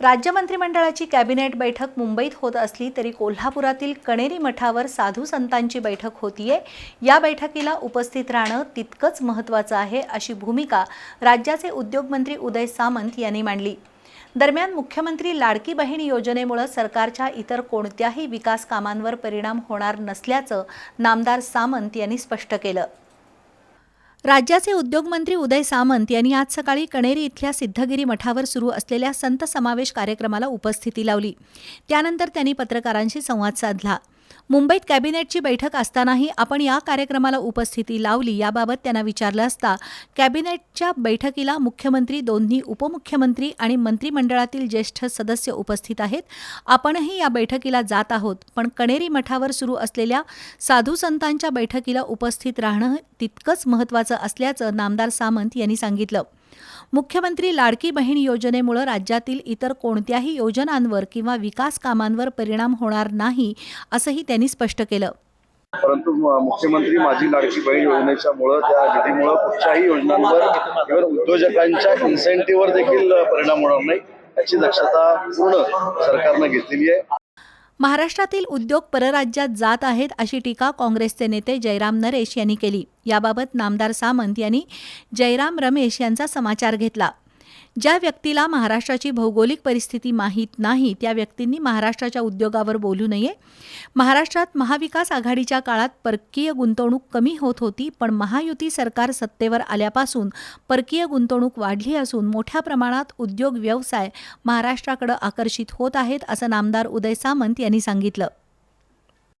राज्य मंत्रिमंडळाची कॅबिनेट बैठक मुंबईत होत असली तरी कोल्हापुरातील कणेरी मठावर साधू संतांची बैठक होतीये. या बैठकीला उपस्थित राहणं तितकंच महत्त्वाचं आहे अशी भूमिका राज्याचे उद्योगमंत्री उदय सामंत यांनी मांडली. दरम्यान मुख्यमंत्री लाडकी बहीण योजनेमुळे सरकारच्या इतर कोणत्याही विकास कामांवर परिणाम होणार नसल्याचं नामदार सामंत यांनी स्पष्ट केलं. राज्याचे उद्योगमंत्री उदय सामंत यांनी आज सकाळी कणेरी इथल्या सिद्धगिरी मठावर सुरू असलेल्या संत समावेश कार्यक्रमाला उपस्थिती लावली. त्यानंतर त्यांनी पत्रकारांशी संवाद साधला. मुंबईत कॅबिनेटची बैठक असतानाही आपण या कार्यक्रमाला उपस्थिती लावली याबाबत त्यांना विचारलं असता कॅबिनेटच्या बैठकीला मुख्यमंत्री दोन्ही उपमुख्यमंत्री आणि मंत्रिमंडळातील ज्येष्ठ सदस्य उपस्थित आहेत. आपणही या बैठकीला जात आहोत पण कणेरी मठावर सुरू असलेल्या साधू संतांच्या बैठकीला उपस्थित राहणं तितकंच महत्त्वाचं असल्याचं नामदार सामंत यांनी सांगितलं. मुख्यमंत्री लाडकी बहीण योजनेमुळे राज्यातील इतर कोणत्याही योजनांवर किंवा विकास कामांवर परिणाम होणार नाही असंही त्यांनी स्पष्ट केलं. परंतु मुख्यमंत्री माझी लाडकी बहीण योजनेच्या मुळे त्या निधीमुळे कुठच्याही योजनांवर इव्हन उद्योजकांच्या इन्सेंटिव्हवर देखील परिणाम होणार नाही याची दक्षता पूर्ण सरकारनं घेतलेली आहे. महाराष्ट्रातील उद्योग परराज्यात जात आहेत अशी टीका काँग्रेसचे नेते जयराम नरेश यांनी केली. याबाबत नामदार सामंत यांनी जयराम रमेश यांचा समाचार घेतला. ज्या व्यक्तीला महाराष्ट्राची भौगोलिक परिस्थिती माहीत नाही त्या व्यक्तींनी महाराष्ट्राच्या उद्योगावर बोलू नये. महाराष्ट्रात महाविकास आघाडीच्या काळात परकीय गुंतवणूक कमी होत होती पण महायुती सरकार सत्तेवर आल्यापासून परकीय गुंतवणूक वाढली असून मोठ्या प्रमाणात उद्योग व्यवसाय महाराष्ट्राकडे आकर्षित होत आहेत असं नामदार उदय सामंत यांनी सांगितलं.